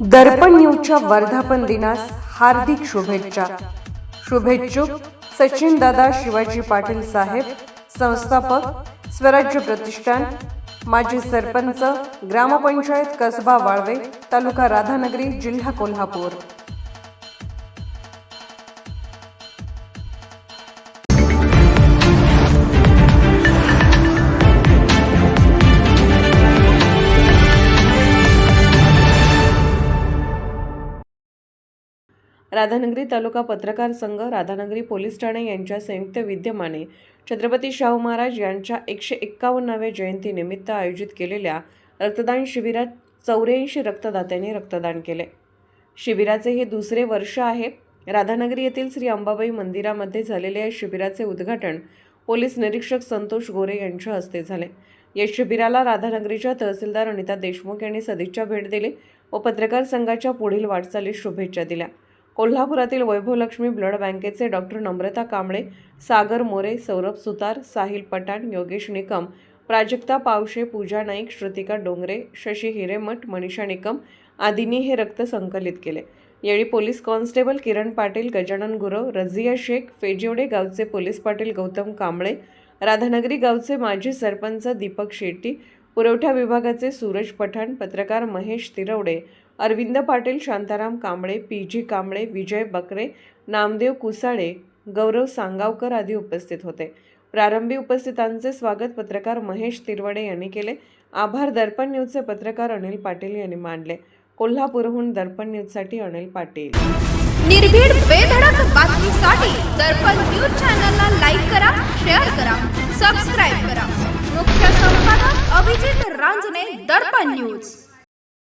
दर्पण न्यूजच्या वर्धापन दिनास हार्दिक शुभेच्छा. शुभेच्छुक सचिन दादा शिवाजी पाटील साहेब संस्थापक स्वराज्य प्रतिष्ठान माजी सरपंच ग्रामपंचायत कसबा वाळवे तालुका राधानगरी जिल्हा कोल्हापूर. राधानगरी तालुका पत्रकार संघ राधानगरी पोलीस ठाणे यांच्या संयुक्त विद्यमाने छत्रपती शाहू महाराज यांच्या एकशे एक्कावन्नाव्या जयंतीनिमित्त आयोजित केलेल्या रक्तदान शिबिरात चौऱ्याऐंशी रक्तदात्यांनी रक्तदान केले. शिबिराचे हे दुसरे वर्ष आहे. राधानगरी येथील श्री अंबाबाई मंदिरामध्ये झालेल्या या शिबिराचे उद्घाटन पोलीस निरीक्षक संतोष गोरे यांच्या हस्ते झाले. या शिबिराला राधानगरीच्या तहसीलदार अनिता देशमुख यांनी सदिच्छा भेट दिली व पत्रकार संघाच्या पुढील वाटचालीस शुभेच्छा दिल्या. कोल्हापुरातील वैभवलक्ष्मी ब्लड बँकेचे डॉक्टर नम्रता कांबळे सागर मोरे सौरभ सुतार साहिल पठाण योगेश निकम प्राजक्ता पावशे पूजा नाईक श्रुतिका डोंगरे शशी हिरेमठ मनीषा निकम आदींनी हे रक्त संकलित केले. यावेळी पोलीस कॉन्स्टेबल किरण पाटील गजानन गुरव रझिया शेख फेजिवडे गावचे पोलीस पाटील गौतम कांबळे राधानगरी गावचे माजी सरपंच दीपक शेट्टी पुरवठा विभागाचे सूरज पठाण पत्रकार महेश तिरवडे अरविंद पाटील शांताराम कांबळे पी जी कांबळे विजय बकरे नामदेव कुसाळे गौरव सांगावकर आदी उपस्थित होते. प्रारंभी उपस्थितांचे स्वागत पत्रकार महेश तिरवडे यांनी केले. आभार दर्पण न्यूजचे पत्रकार अनिल पाटील यांनी मानले. कोल्हापूरहून दर्पण न्यूजसाठी अनिल पाटील. निर्भीड बेधडक बातमीसाठी दर्पण न्यूज चॅनलला लाईक करा शेअर करा सबस्क्राईब करा दर्पण न्यूज.